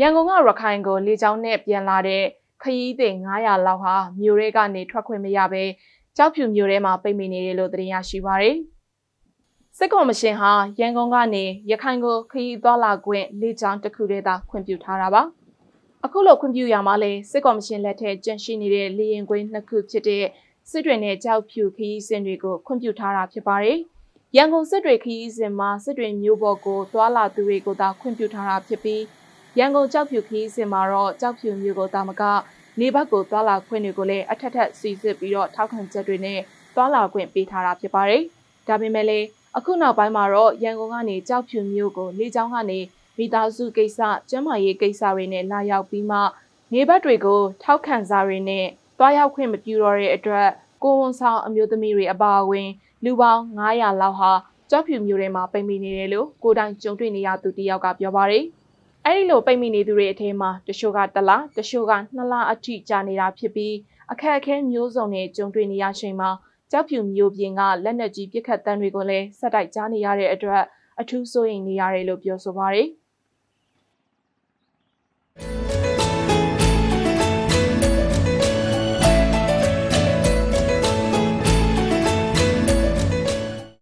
ရန်ကုန်ကရခိုင်ကိုလေကြောင်းနဲ့ပြန်လာတဲ့ခရီးသည်900လောက်ဟာမြို့ရဲကနေထွက်ခွင့်မရဘဲကြောက်ဖြူမြို့ထဲမှာပိတ်မိနေတယ်လို့သတင်းရရှိပါရယ်စစ်ကော်မရှင်ဟာရန်ကုန်ကနေရခိုင်ကိုခရီးသွားလာခွင့်လေကြောင်းတစ်ခုတည်းသာခွင့်ပြုထားတာပါအခုလိုခွင့်ပြုရမှာလဲစစ်ကော်မရှင်လက်ထက်ကျန်ရှိနေတဲ့လေရင်ကွင်းနှစ်ခုဖြစ်တဲ့စစ်တွေနဲ့ကြောက်ဖြူခရီးစဉ်တွေကိုခွင့်ပြုထားတာဖြစ်ပါတယ်ရန်ကုန်စစ်တွေခရီးစဉ်မှာစစ်တွေမျိုးပေါ်ကိုသွားလာသူတွေကိုသာခွင့်ပြုထားတာဖြစ်ပြီး ရန်ကုန်ကြောက်ဖြူခရီးစဉ်မှာတော့ကြောက်ဖြူမျိုးကိုတာမကနေဘက်ကိုသွားလာခွင့်တွေကိုလည်းအထက်ထက်စီစစ်ပြီးတော့ထောက်ခံချက်တွေနဲ့သွားလာခွင့်ပေးထားတာဖြစ်ပါတယ်။ဒါပေမဲ့လည်းအခုနောက်ပိုင်းမှာတော့ရန်ကုန်ကနေကြောက်ဖြူမျိုးကိုလေကြောင်းကနေမိသားစုကိစ္စကျန်းမာရေးကိစ္စတွေနဲ့လာရောက်ပြီးမှနေဘက်တွေကိုထောက်ခံစာတွေနဲ့တွားရောက်ခွင့်မပြုတော့တဲ့အတွက်ကိုဝန်ဆောင်အမျိုးသမီးတွေအပါအဝင်လူပေါင်း900လောက်ဟာကြောက်ဖြူမျိုးတွေမှာပိတ်မိနေတယ်လို့ကိုတိုင်ကြုံတွေ့နေရသူတယောက်ကပြောပါတယ်။ အဲဒီလိုပိတ်မိနေသူတွေအထက်မှာတချို့ကတလားတချို့ကနှစ်လအထိကြာနေတာဖြစ်ပြီးအခက်အခဲမျိုးစုံနဲ့ကြုံတွေ့နေရချိန်မှာကြောက်ဖြူမျိုးပြင်ကလက်နက်ကြီးပစ်ခတ်တမ်းတွေကိုလည်းဆက်တိုက်ကြားနေရတဲ့အတွက်အထူးစိုးရိမ်နေရတယ်လို့ပြောဆိုပါတယ်။